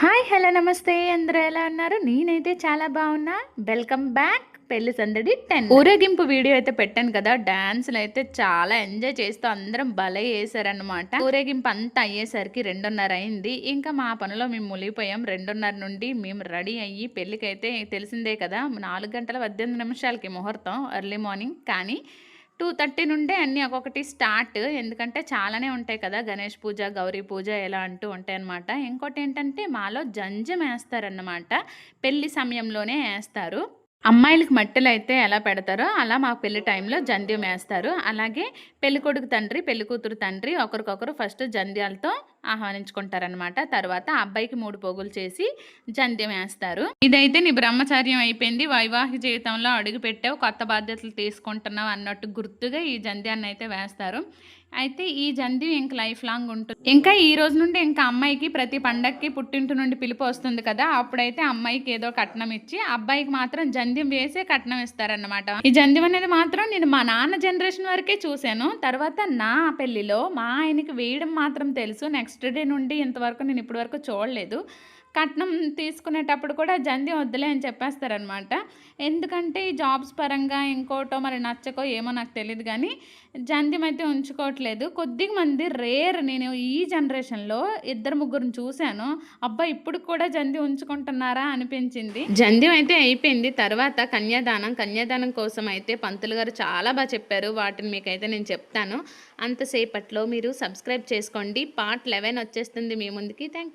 Hi hello నమస్తే. అందరూ ఎలా ఉన్నారు? నేనైతే చాలా బాగున్నా. వెల్కమ్ బ్యాక్ పెళ్ళి సందడి టెన్. ఊరేగింపు వీడియో అయితే పెట్టాను కదా. డాన్స్లు అయితే చాలా ఎంజాయ్ చేస్తూ అందరం భలే వేసారనమాట ఊరేగింపు అంతా అయ్యేసరికి రెండున్నర అయింది. ఇంకా మా పనిలో మేము మునిగిపోయాం. రెండున్నర నుండి మేము రెడీ అయ్యి పెళ్ళికైతే అయితే తెలిసిందే కదా. నాలుగు గంటల పద్దెనిమిది నిమిషాలకి ముహూర్తం ఎర్లీ మార్నింగ్ కానీ టూ థర్టీ నుండే అన్నీ ఒక్కొక్కటి స్టార్ట్. ఎందుకంటే చాలానే ఉంటాయి కదా గణేష్ పూజ గౌరీ పూజ ఎలా అంటూ ఉంటాయి అనమాట ఇంకోటి ఏంటంటే మాలో జంజం వేస్తారన్నమాట. పెళ్ళి సమయంలోనే వేస్తారు. అమ్మాయిలకు మట్టెలు అయితే ఎలా పెడతారో అలా మా పెళ్ళి టైంలో జంధ్యం వేస్తారు. అలాగే పెళ్ళి కొడుకు తండ్రి పెళ్ళి కూతురు తండ్రి ఒకరికొకరు ఫస్ట్ జంధ్యాలతో ఆహ్వానించుకుంటారనమాట తర్వాత అబ్బాయికి మూడు పోగులు చేసి జంధ్యం వేస్తారు. ఇదైతే నీ బ్రహ్మచార్యం అయిపోయింది. వైవాహిక జీవితంలో అడుగు పెట్టావు కొత్త బాధ్యతలు తీసుకుంటున్నావు అన్నట్టు గుర్తుగా ఈ జంధ్యాన్ని అయితే వేస్తారు. అయితే ఈ జంధ్యం ఇంక లైఫ్ లాంగ్ ఉంటుంది. ఇంకా ఈ రోజు నుండి ఇంకా అమ్మాయికి ప్రతి పండక్కి పుట్టింటి నుండి పిలుపు వస్తుంది కదా అప్పుడైతే అమ్మాయికి ఏదో కట్నం ఇచ్చి అబ్బాయికి మాత్రం జంధ్యం వేసే కట్నం ఇస్తారన్నమాట. ఈ జంధ్యం అనేది మాత్రం నేను మా నాన్న జనరేషన్ వరకే చూశాను. తర్వాత నా పెళ్ళిలో మా ఆయనకి వేయడం మాత్రం తెలుసు. నెక్స్ట్ డే నుండి ఇంతవరకు నేను ఇప్పటి వరకు చూడలేదు. కట్నం తీసుకునేటప్పుడు కూడా జంది వద్దులే అని చెప్పేస్తారనమాట ఎందుకంటే ఈ జాబ్స్ పరంగా ఇంకోటో మరి నచ్చకో ఏమో నాకు తెలియదు కానీ జంధ్యం అయితే ఉంచుకోవట్లేదు. కొద్దిగా మంది రేర్ నేను ఈ జనరేషన్లో ఇద్దరు ముగ్గురిని చూశాను. అబ్బా ఇప్పుడు కూడా జంది ఉంచుకుంటున్నారా అనిపించింది. జంధ్యం అయితే అయిపోయింది. తర్వాత కన్యాదానం కన్యాదానం కోసం అయితే పంతులు గారు చాలా బాగా చెప్పారు. వాటిని మీకైతే నేను చెప్తాను. అంతసేపట్లో మీరు సబ్స్క్రైబ్ చేసుకోండి. పార్ట్ లెవెన్ వచ్చేస్తుంది మీ ముందుకి. థ్యాంక్